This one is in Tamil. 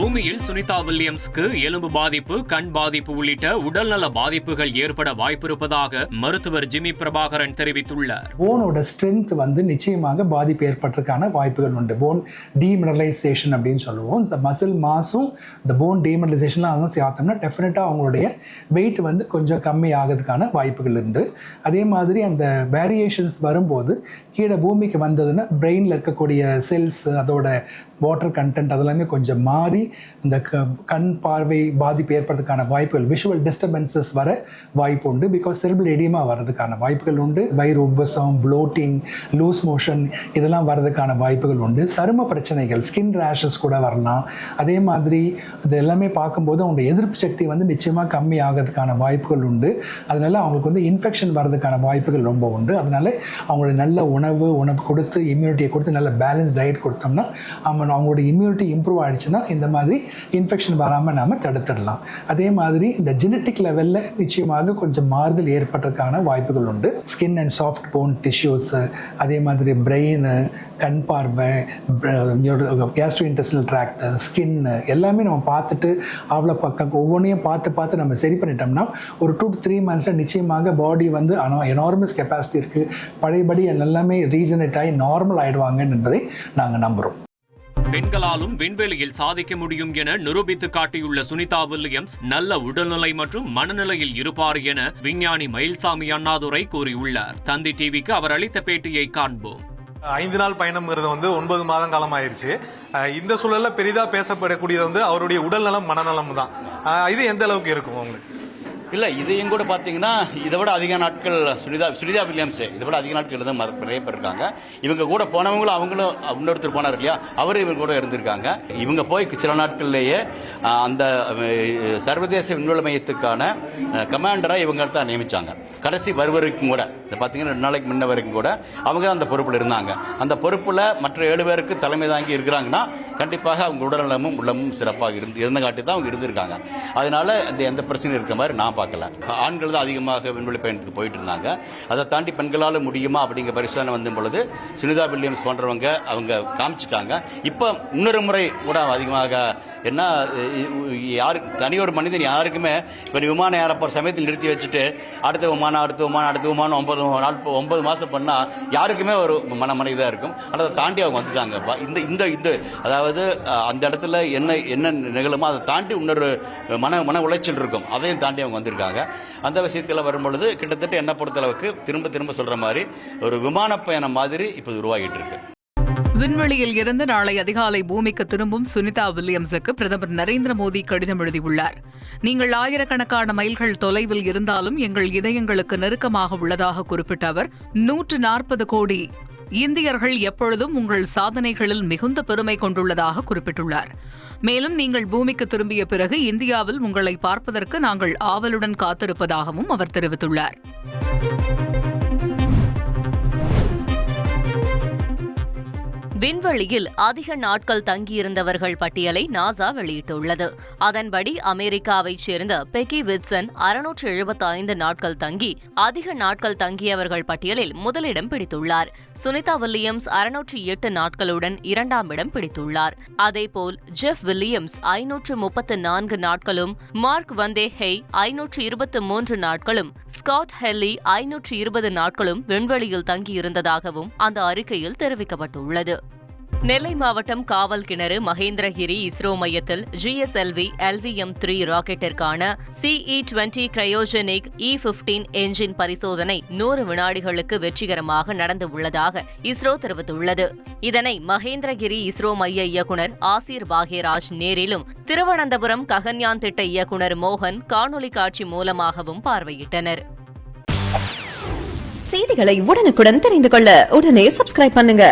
பூமியில் சுனிதா வில்லியம்ஸ்க்கு எலும்பு பாதிப்பு கண் பாதிப்பு உள்ளிட்ட உடல்நல பாதிப்புகள் ஏற்பட வாய்ப்பிருப்பதாக மருத்துவர் ஜிமி பிரபாகரன் தெரிவித்துள்ளார். போனோட ஸ்ட்ரென்த் வந்து நிச்சயமாக பாதிப்பு ஏற்பட்டதுக்கான வாய்ப்புகள் உண்டு. போன் டீமினரலைசேஷன் அப்படின்னு சொல்லுவோம். இந்த மசில் மாஸும் இந்த போன் டீமினரலைசேஷன்லாம் அதெல்லாம் சேர்த்தோம்னா டெஃபினட்டாக அவங்களுடைய வெயிட் வந்து கொஞ்சம் கம்மி ஆகிறதுக்கான வாய்ப்புகள் உண்டு அதே மாதிரி அந்த வேரியேஷன்ஸ் வரும்போது கீழே பூமிக்கு வந்ததுன்னா பிரெயினில் இருக்கக்கூடிய செல்ஸ் அதோட வாட்டர் கண்டென்ட் அதெல்லாமே கொஞ்சம் மாறி இந்த க- கண் பார்வை பாதிப்பு ஏற்படுறதுக்கான வாய்ப்புகள் விஷுவல் டிஸ்டர்பன்சஸ் வர வாய்ப்பு உண்டு. பிகாஸ் செரிபிள் எடியமாக வர்றதுக்கான வாய்ப்புகள் உண்டு. வயிறு உபசம் ப்ளோட்டிங் லூஸ் மோஷன் இதெல்லாம் வர்றதுக்கான வாய்ப்புகள் உண்டு. சரும பிரச்சனைகள் ஸ்கின் ரேஷஸ் கூட வரலாம். அதே மாதிரி இது எல்லாமே பார்க்கும்போது அவங்க எதிர்ப்பு சக்தி வந்து நிச்சயமாக கம்மி ஆகிறதுக்கான வாய்ப்புகள் உண்டு. அதனால அவங்களுக்கு வந்து இன்ஃபெக்ஷன் வர்றதுக்கான வாய்ப்புகள் ரொம்ப உண்டு. அதனால அவங்களுக்கு நல்ல உணவு உணவு கொடுத்து இம்யூனிட்டியை கொடுத்து நல்ல பேலன்ஸ் டயட் கொடுத்தோம்னா அவங்க அவங்களோட இம்யூனிட்டி இம்ப்ரூவ் ஆயிடுச்சுன்னா இந்த மாதிரி இன்ஃபெக்ஷன் வராமல் நாம் தடுத்துடலாம். அதே மாதிரி இந்த ஜெனட்டிக் லெவலில் நிச்சயமாக கொஞ்சம் மாறுதல் ஏற்படுறதுக்கான வாய்ப்புகள் உண்டு. Skin and soft bone tissues அதே மாதிரி பிரெயின் கண் பார்வை கேஸ்ட்ரோ இன்டெஸ்டினல் ட்ராக்ட் ஸ்கின் எல்லாமே நம்ம பார்த்துட்டு அவ்வளோ பக்கம் ஒவ்வொன்றையும் பார்த்து பார்த்து நம்ம சரி பண்ணிட்டோம்னா ஒரு டூ டு த்ரீ மந்த்ஸில் நிச்சயமாக பாடி வந்து எனார்மஸ் கெப்பாசிட்டி இருக்குது பழையபடி எல்லாமே ரீஜனரேட் ஆகி நார்மல் ஆகிடுவாங்கன்னு என்பதை நாங்கள் நம்புகிறோம் பெண்களாலும் விண்வெளியில் சாதிக்க முடியும் என நிரூபித்து காட்டியுள்ள சுனிதா வில்லியம்ஸ் நல்ல உடல்நிலை மற்றும் மனநிலையில் இருப்பார் என விஞ்ஞானி மயில்சாமி அண்ணாதுரை கூறியுள்ளார். தந்தி டிவிக்கு அவர் அளித்த பேட்டியை காண்போம். ஐந்து நாள் பயணம்ங்கிறது வந்து ஒன்பது மாதம் காலம் ஆயிருச்சு இந்த சூழல்ல பெரிதா பேசப்படக்கூடியது வந்து அவருடைய உடல்நலம் மனநலம் தான் இது எந்த அளவுக்கு இருக்கும் உங்களுக்கு? இல்லை இதையும் கூட பார்த்தீங்கன்னா இதை விட அதிக நாட்கள் சுனிதா சுனிதா வில்லியம்ஸ் இதை விட அதிக நாட்கள் தான் நிறைய பேர் இருக்காங்க. இவங்க கூட போனவங்களும் அவங்களும் இன்னொருத்தர் போனார் இல்லையா? அவரும் இவங்க கூட இருந்திருக்காங்க. இவங்க போய் சில நாட்கள்லேயே அந்த சர்வதேச விண்வெளி மையத்துக்கான கமாண்டராக இவங்க தான் நியமிச்சாங்க. கடைசி வருவரைக்கும் கூட இந்த பார்த்தீங்கன்னா ரெண்டு நாளைக்கு முன்ன வரைக்கும் கூட அவங்க தான் அந்த பொறுப்பில் இருந்தாங்க. அந்த பொறுப்பில் மற்ற ஏழு பேருக்கு தலைமை தாங்கி இருக்கிறாங்கன்னா கண்டிப்பாக அவங்க உடல்நலமும் உள்ளமும் சிறப்பாக இருந்து இருந்த காட்டி தான் அவங்க இருந்திருக்காங்க. அதனால இந்த எந்த பிரச்சனையும் இருக்கிற மாதிரி நான் பார்க்கல ஆண்கள் தான் அதிகமாக விண்வெளி பயணத்துக்கு போயிட்டு இருந்தாங்க. அதை தாண்டி பெண்களால் முடியுமா அப்படிங்கிற பரிசோதனை வந்த பொழுது சுனிதா வில்லியம்ஸ் போன்றவங்க அவங்க காமிச்சிட்டாங்க. இப்போ இன்னொரு முறை கூட அதிகமாக என்ன அஹ், யாரு தனி ஒரு மனிதன் யாருக்குமே இப்போ விமானம் ஏற போகிற சமயத்தில் நிறுத்தி வச்சுட்டு அடுத்த விமானம் அடுத்த விமானம் அடுத்த விமானம் ஒன்பது நாள் ஒன்பது மாதம் பண்ணால் யாருக்குமே ஒரு மன மனிதாக இருக்கும். ஆனால் அதை தாண்டி அவங்க வந்துட்டாங்க. இந்த இந்த இந்த அதாவது அந்த இடத்துல என்ன என்ன நிகழுமோ அதை தாண்டி இன்னொரு மன மன உளைச்சல் இருக்கும். அதையும் தாண்டி அவங்க வந்து வந்திருக்காங்க. அந்த விஷயத்தில் வரும்பொழுது கிட்டத்தட்ட என்ன பொறுத்தளவுக்கு திரும்ப திரும்ப சொல்கிற மாதிரி ஒரு விமான பயணம் மாதிரி இப்போ உருவாகிட்டு இருக்கு. விண்வெளியில் இருந்து நாளை அதிகாலை பூமிக்கு திரும்பும் சுனிதா வில்லியம்ஸுக்கு பிரதமர் நரேந்திர மோடி கடிதம் எழுதியுள்ளார். நீங்கள் ஆயிரக்கணக்கான மைல்கள் தொலைவில் இருந்தாலும் எங்கள் இதயங்களுக்கு நெருக்கமாக உள்ளதாக குறிப்பிட்ட அவர் நூற்று நாற்பது கோடி இந்தியர்கள் எப்பொழுதும் உங்கள் சாதனைகளில் மிகுந்த பெருமை கொண்டுள்ளதாக குறிப்பிட்டுள்ளார். மேலும் நீங்கள் பூமிக்கு திரும்பிய பிறகு இந்தியாவில் உங்களை பார்ப்பதற்கு நாங்கள் ஆவலுடன் காத்திருப்பதாகவும் அவர் தெரிவித்துள்ளார். விண்வெளியில் அதிக நாட்கள் தங்கியிருந்தவர்கள் பட்டியலை நாசா வெளியிட்டுள்ளது. அதன்படி அமெரிக்காவைச் சேர்ந்த பெக்கி விட்சன் அறுநூற்று எழுபத்தி ஐந்து நாட்கள் தங்கி அதிக நாட்கள் தங்கியவர்கள் பட்டியலில் முதலிடம் பிடித்துள்ளார். சுனிதா வில்லியம்ஸ் அறுநூற்று எட்டு நாட்களுடன் இரண்டாம் இடம் பிடித்துள்ளார். அதேபோல் ஜெஃப் வில்லியம்ஸ் ஐநூற்று முப்பத்து நான்கு நாட்களும் மார்க் வந்தே ஹெய் ஐநூற்று இருபத்து மூன்று நாட்களும் ஸ்காட் ஹெல்லி ஐநூற்று இருபது நாட்களும் விண்வெளியில் தங்கியிருந்ததாகவும் அந்த அறிக்கையில் தெரிவிக்கப்பட்டுள்ளது. நெல்லை மாவட்டம் காவல் கிணறு மகேந்திரகிரி இஸ்ரோ மையத்தில் GSLV LVM three ராக்கெட்டிற்கான CE twenty cryogenic E fifteen engine பரிசோதனை நூறு வினாடிகளுக்கு வெற்றிகரமாக நடந்து உள்ளதாக இஸ்ரோ தெரிவித்துள்ளது. இதனை மகேந்திரகிரி இஸ்ரோ மைய இயக்குனர் ஆசிர் பாக்யராஜ் நேரிலும் திருவனந்தபுரம் ககன்யான் திட்ட இயக்குனர் மோகன் காணொலி காட்சி மூலமாகவும் பார்வையிட்டனர். செய்திகளை உடனுக்குடன் தெரிந்து கொள்ள உடனே சப்ஸ்கிரைப் பண்ணுங்க.